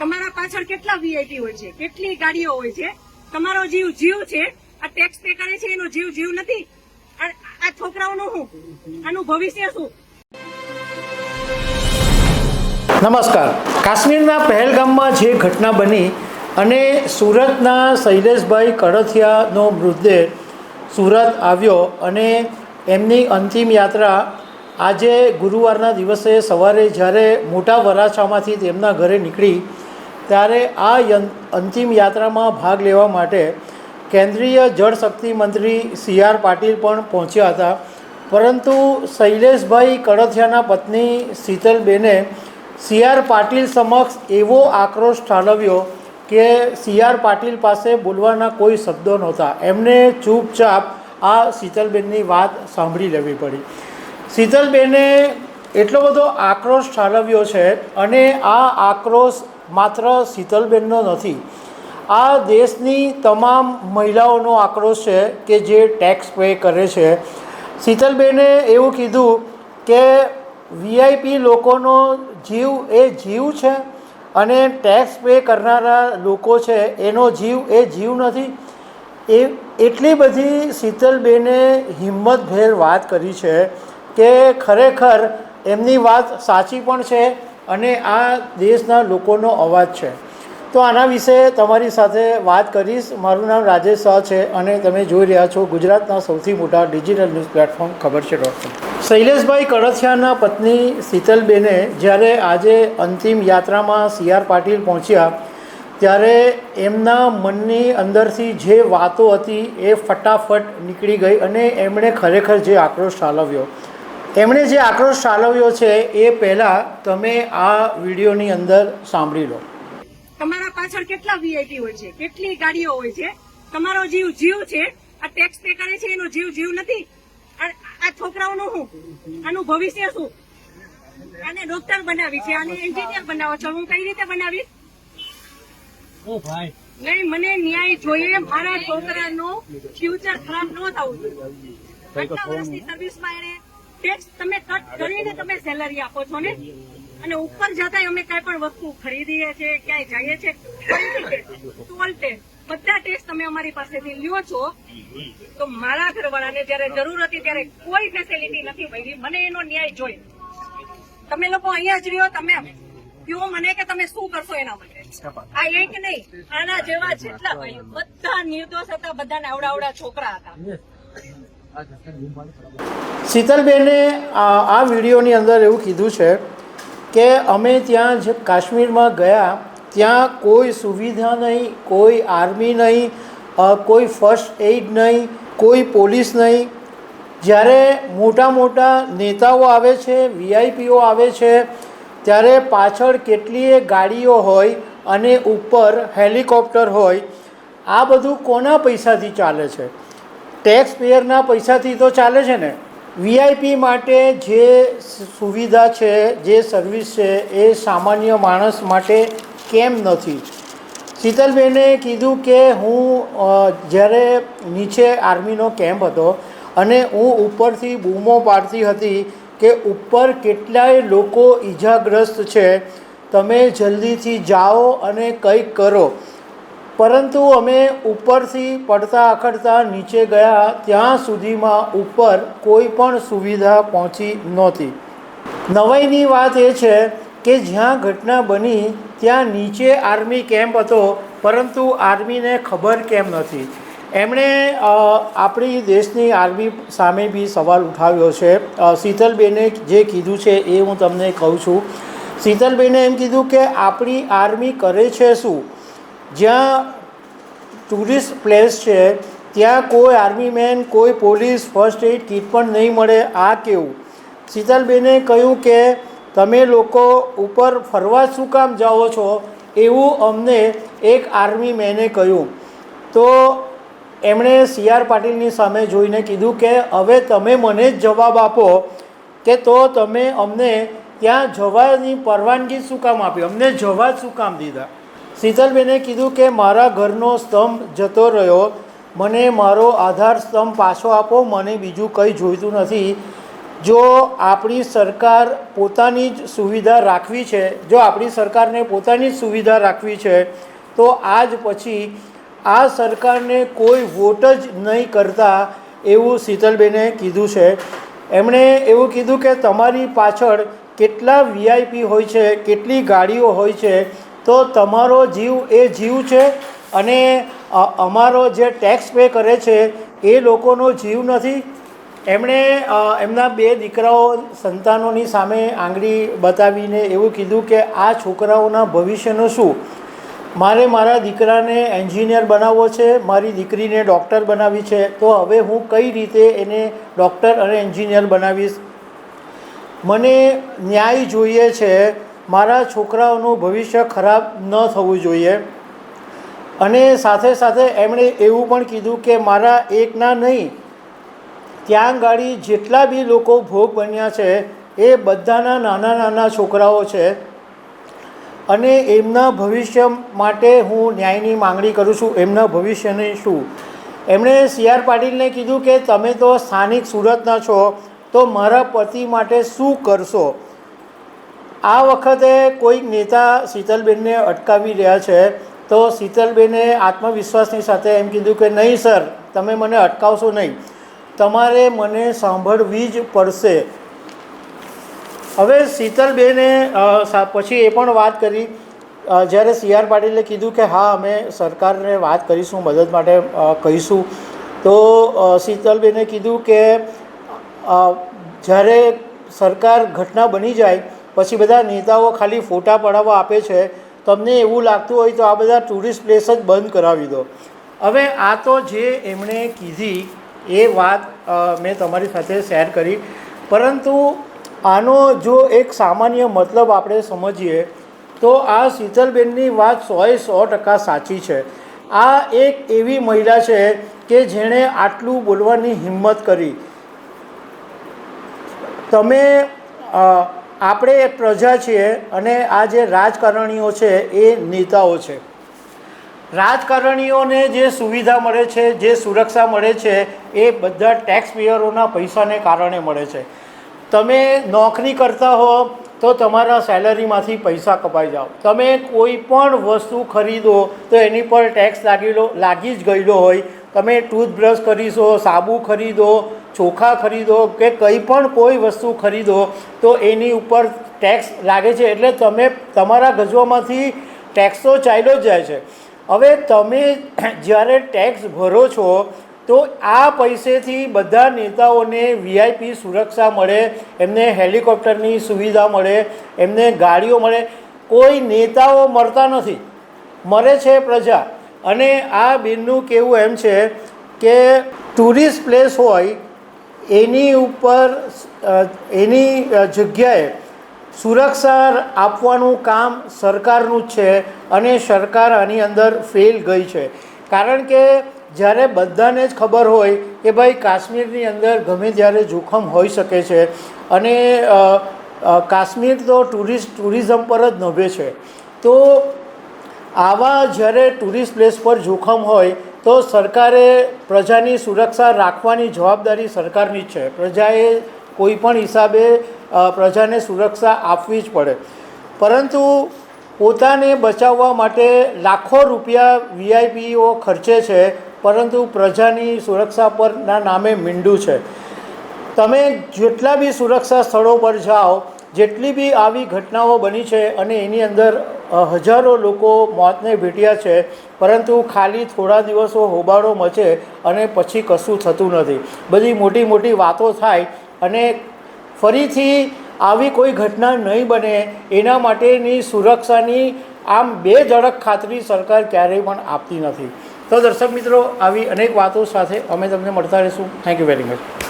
તમારા પાછળ કેટલા વીઆઈપી હોય છે? કેટલી ગાડીઓ હોય છે? તમારો જીવ જીવ છે? આ ટેક્સ પે કરે છે, એનો જીવ જીવ નથી? આ છોકરાઓનું શું? આનું ભવિષ્ય શું? નમસ્કાર. કાશ્મીરના પહેલગામમાં જે ઘટના બની અને સુરતના શૈલેષભાઈ કડથિયાનો મૃતદેહ સુરત આવ્યો અને એમની અંતિમ યાત્રા આજે ગુરુવારના દિવસે સવારે જ્યારે મોટા વરાછામાંથી તેમના ઘરે નીકળી ત્યારે આ અંતિમ યાત્રામાં ભાગ લેવા માટે કેન્દ્રીય જળશક્તિ મંત્રી સી આર પાટીલ પણ પહોંચ્યા હતા. પરંતુ શૈલેષભાઈ કડથિયાના પત્ની શીતલબેને સી આર પાટીલ સમક્ષ એવો આક્રોશ ઠાલવ્યો કે સી આર પાટીલ પાસે બોલવાના કોઈ શબ્દો નહોતા. એમને ચૂપચાપ આ શીતલબેનની વાત સાંભળી લેવી પડી. શીતલબેને એટલો બધો આક્રોશ ઠાલવ્યો છે અને આ આક્રોશ માત્ર શીતલબેનનો નથી. આ દેશની તમામ મહિલાઓનો આક્રોશ છે કે જે ટેક્સ પે કરે છે. શીતલબેને એવું કીધું કે વીઆઈપી લોકોનો જીવ એ જીવ છે અને ટેક્સ પે કરનારા લોકો છે એનો જીવ એ જીવ નથી. એ એટલી બધી શીતલબેને હિંમતભેર વાત કરી છે કે ખરેખર એમની વાત સાચી પણ છે અને આ દેશના લોકોનો અવાજ છે. તો આના વિશે તમારી સાથે વાત કરીશ. મારું નામ રાજેશ શાહ છે અને તમે જોઈ રહ્યા છો ગુજરાતના સૌથી મોટા ડિજિટલ ન્યૂઝ પ્લેટફોર્મ ખબર છે ડોટ કોમ શૈલેષભાઈ કડથિયાના પત્ની શીતલબેને જ્યારે આજે અંતિમ યાત્રામાં સી આર પાટીલ પહોંચ્યા, ત્યારે એમના મનની અંદરથી જે વાતો હતી એ ફટાફટ નીકળી ગઈ અને એમણે ખરેખર જે આક્રોશ ઠાલવ્યો. એમણે જે આક્રોશ ઠાલવ્યો છે એ પહેલાં તમે આ વિડીયોની અંદર સાંભળી લો. તમારા પાછળ કેટલા વીઆઈપી હોય છે? કેટલી ગાડીઓ હોય છે? તમારો જીવ જીવ છે? આ ટેક્સ પે કરે છે એનો જીવ જીવ નથી? આ આ છોકરાઓનું શું? આનું ભવિષ્ય શું? આને ડોક્ટર બનાવી છે આને એન્જિનિયર બનાવો છો? હું કઈ રીતે બનાવીશ? નહીં મને ન્યાય જોઈએ મારા છોકરાનું ફ્યુચર ખરાબ ન થવું જોઈએ. આટલા વર્ષની સર્વિસમાં એને ટેક્સ તમે કટ કરીને તમે સેલરી આપો છો ને? અને ઉપર જતા અમે કઈ પણ વસ્તુ ખરીદીએ છીએ ક્યાંય જઈએ છીએ ટોલ ટેક્સ, બધા ટેક્સ તમે અમારી પાસેથી લ્યો છો. તો મારા ઘરવાળાને જયારે જરૂર હતી ત્યારે કોઈ ફેસિલિટી નથી મળી મને એનો ન્યાય જોઈએ. તમે લોકો અહીંયા જ રહ્યો તમે કયો મને કે તમે શું કરશો એના માટે? આ એક નહીં આના જેવા જેટલા ભાઈઓ. બધા નિર્દોષ હતા બધાને આવડા છોકરા હતા. શીતલબેને આ વિડીયોની અંદર એવું કીધું છે કે અમે ત્યાં જે કાશ્મીરમાં ગયા, ત્યાં કોઈ સુવિધા નહીં, કોઈ આર્મી નહીં કોઈ ફર્સ્ટ એઇડ નહીં, કોઈ પોલીસ નહીં. જ્યારે મોટા મોટા નેતાઓ આવે છે, વીઆઈપીઓ આવે છે, ત્યારે પાછળ કેટલીય ગાડીઓ હોય અને ઉપર હેલિકોપ્ટર હોય, આ બધું કોના પૈસાથી ચાલે છે? ટેક્સ પેયરના પૈસાથી તો ચાલે છે ને? વીઆઈપી માટે જે સુવિધા છે, જે સર્વિસ છે, એ સામાન્ય માણસ માટે કેમ નથી? શીતલબેને કીધું કે હું જ્યારે નીચે આર્મીનો કેમ્પ હતો અને હું ઉપરથી બૂમો પાડતી હતી કે ઉપર કેટલાય લોકો ઈજાગ્રસ્ત છે, તમે જલ્દીથી જાઓ અને કંઈક કરો. પરંતુ અમે ઉપરથી પડતા અખડતા નીચે ગયા ત્યાં સુધીમાં ઉપર કોઈ પણ સુવિધા પહોંચી નહોતી. નવાઈની વાત એ છે કે જ્યાં ઘટના બની ત્યાં નીચે આર્મી કેમ્પ હતો, પરંતુ આર્મીને ખબર કેમ નથી એમણે આપણી દેશની આર્મી સામે બી સવાલ ઉઠાવ્યો છે. શીતલબેને જે કીધું છે એ હું તમને કહું છું. શીતલબેને એમ કીધું કે આપણી આર્મી કરે છે શું? જ્યાં ટુરિસ્ટ પ્લેસ છે, ત્યાં કોઈ આર્મી મેન કોઈ પોલીસ ફર્સ્ટ એડ કીટ પણ નહીં મળે, આ કેવું? શીતલબેને કહ્યું કે, તમે લોકો ઉપર ફરવા શું કામ જાઓ છો? એવું અમને એક આર્મી મેને કહ્યું. તો એમણે સી આર પાટીલની સામે જોઈને કીધું કે, હવે તમે મને જ જવાબ આપો કે તો તમે અમને ત્યાં જવાની પરવાનગી શું કામ આપી? અમને જવા શું કામ દીધા? શીતલબેને કીધું કે, મારા ઘરનો સ્તંભ જતો રહ્યો. મને મારો આધાર સ્તંભ પાછો આપો. મને બીજું કંઈ જોઈતું નથી. જો આપણી સરકાર પોતાની જ સુવિધા રાખવી છે, જો આપણી સરકારને પોતાની જ સુવિધા રાખવી છે, તો આજ પછી આ સરકારને કોઈ વોટ જ નહીં કરતા એવું શીતલબેને કીધું છે. એમણે એવું કીધું કે, તમારી પાછળ કેટલા વીઆઈપી હોય છે, કેટલી ગાડીઓ હોય છે તો તમારો જીવ એ જીવ છે અને અમારો જે ટેક્સ પે કરે છે, એ લોકોનો જીવ નથી. એમણે એમના બે દીકરાઓ સંતાનોની સામે આંગળી બતાવીને એવું કીધું કે આ છોકરાઓના ભવિષ્યનું શું? મારે મારા દીકરાને એન્જિનિયર બનાવવો છે, મારી દીકરીને ડૉક્ટર બનાવી છે, તો હવે હું કઈ રીતે એને ડૉક્ટર અને એન્જિનિયર બનાવીશ? મને ન્યાય જોઈએ છે મારા છોકરાઓનું ભવિષ્ય ખરાબ ન થવું જોઈએ. અને સાથે સાથે એમણે એવું પણ કીધું કે મારા એકના નહીં, ત્યાં ગાડી જેટલા બી લોકો ભોગ બન્યા છે, એ બધાના નાના નાના છોકરાઓ છે. અને એમના ભવિષ્ય માટે હું ન્યાયની માંગણી કરું છું. એમના ભવિષ્યને શું? એમણે સી આર પાટીલને કીધું કે તમે તો સ્થાનિક સુરતના છો, તો મારા પતિ માટે શું કરશો? આ વખતે કોઈક નેતા શીતલબેનને અટકાવી રહ્યા છે, તો શીતલબેને આત્મવિશ્વાસની સાથે એમ કીધું કે, નહીં સર, તમે મને અટકાવશો નહીં. તમારે મને સાંભળવી જ પડશે. હવે શીતલબેને પછી એ પણ વાત કરી. જ્યારે સી આર પાટીલે કીધું કે, હા, અમે સરકારને વાત કરીશું, મદદ માટે કહીશું. તો શીતલબેને કીધું કે જ્યારે સરકાર ઘટના બની જાય પછી બધા નેતાઓ ખાલી ફોટા પડાવવા આપે છે. તમને એવું લાગતું હોય તો આ બધા ટુરિસ્ટ પ્લેસ જ બંધ કરાવી દો. હવે આ તો જે એમણે કીધી એ વાત મેં તમારી સાથે શેર કરી. પરંતુ આનો જો એક સામાન્ય મતલબ આપણે સમજીએ, તો આ શીતલબેનની વાત સોએ સો ટકા સાચી છે. આ એક એવી મહિલા છે કે જેણે આટલું બોલવાની હિંમત કરી. તમે આપણે પ્રજા છીએ અને આ જે રાજકારણીઓ છે એ નેતાઓ છે. રાજકારણીઓને જે સુવિધા મળે છે, જે સુરક્ષા મળે છે, એ બધા ટેક્સ પેયરોના પૈસાને કારણે મળે છે. તમે નોકરી કરતા હો તો તમારા સેલરીમાંથી પૈસા કપાઈ જાઓ. તમે કોઈ પણ વસ્તુ ખરીદો તો એની પર ટેક્સ લાગેલો, લાગી જ ગયેલો હોય તમે ટૂથબ્રશ ખરીદો, સાબુ ખરીદો, ચોખા ખરીદો કે કંઈ પણ કોઈ વસ્તુ ખરીદો, તો એની ઉપર ટેક્સ લાગે છે. એટલે તમે તમારા ગજવામાંથી ટેક્સ તો ચાલ્યો જ જાય છે. હવે તમે જ્યારે ટેક્સ ભરો છો, તો આ પૈસેથી બધા નેતાઓને વીઆઈપી સુરક્ષા મળે, એમને હેલિકોપ્ટરની સુવિધા મળે, એમને ગાડીઓ મળે. કોઈ નેતાઓ મળતા નથી. મરે છે પ્રજા. અને આ બેનનું કહેવું એમ છે કે ટુરિસ્ટ પ્લેસ હોય, એની ઉપર એની જગ્યાએ સુરક્ષા આપવાનું કામ સરકારનું જ છે અને સરકાર આની અંદર ફેલ ગઈ છે. કારણ કે જ્યારે બધાને જ ખબર હોય કે ભાઈ કાશ્મીરની અંદર ગમે ત્યારે જોખમ હોઈ શકે છે અને કાશ્મીર તો ટુરિસ્ટ ટુરિઝમ પર જ નભે છે. તો આવા જ્યારે ટુરિસ્ટ પ્લેસ પર જોખમ હોય, તો સરકારે પ્રજાની સુરક્ષા રાખવાની જવાબદારી સરકારની જ છે. પ્રજાએ કોઈ પણ હિસાબે પ્રજાને સુરક્ષા આપવી જ પડે. પરંતુ પોતાને બચાવવા માટે લાખો રૂપિયા વીઆઈપીઓ ખર્ચે છે, પરંતુ પ્રજાની સુરક્ષા પરના નામે મીંડું છે. તમે જેટલા બી સુરક્ષા સ્થળો પર જાઓ જેટલી બી આવી ઘટનાઓ બની છે અને એની અંદર હજારો લોકો મોતને ભેટ્યા છે, પરંતુ ખાલી થોડા દિવસો હોબાળો મચે અને પછી કશું થતું નથી. બધી મોટી મોટી વાતો થાય અને ફરીથી આવી કોઈ ઘટના નહીં બને એના માટેની સુરક્ષાની આમ બે ઝડક ખાતરી સરકાર ક્યારેય પણ આપતી નથી. તો દર્શક મિત્રો, આવી અનેક વાતો સાથે અમે તમને મળતા રહીશું. Thank you very much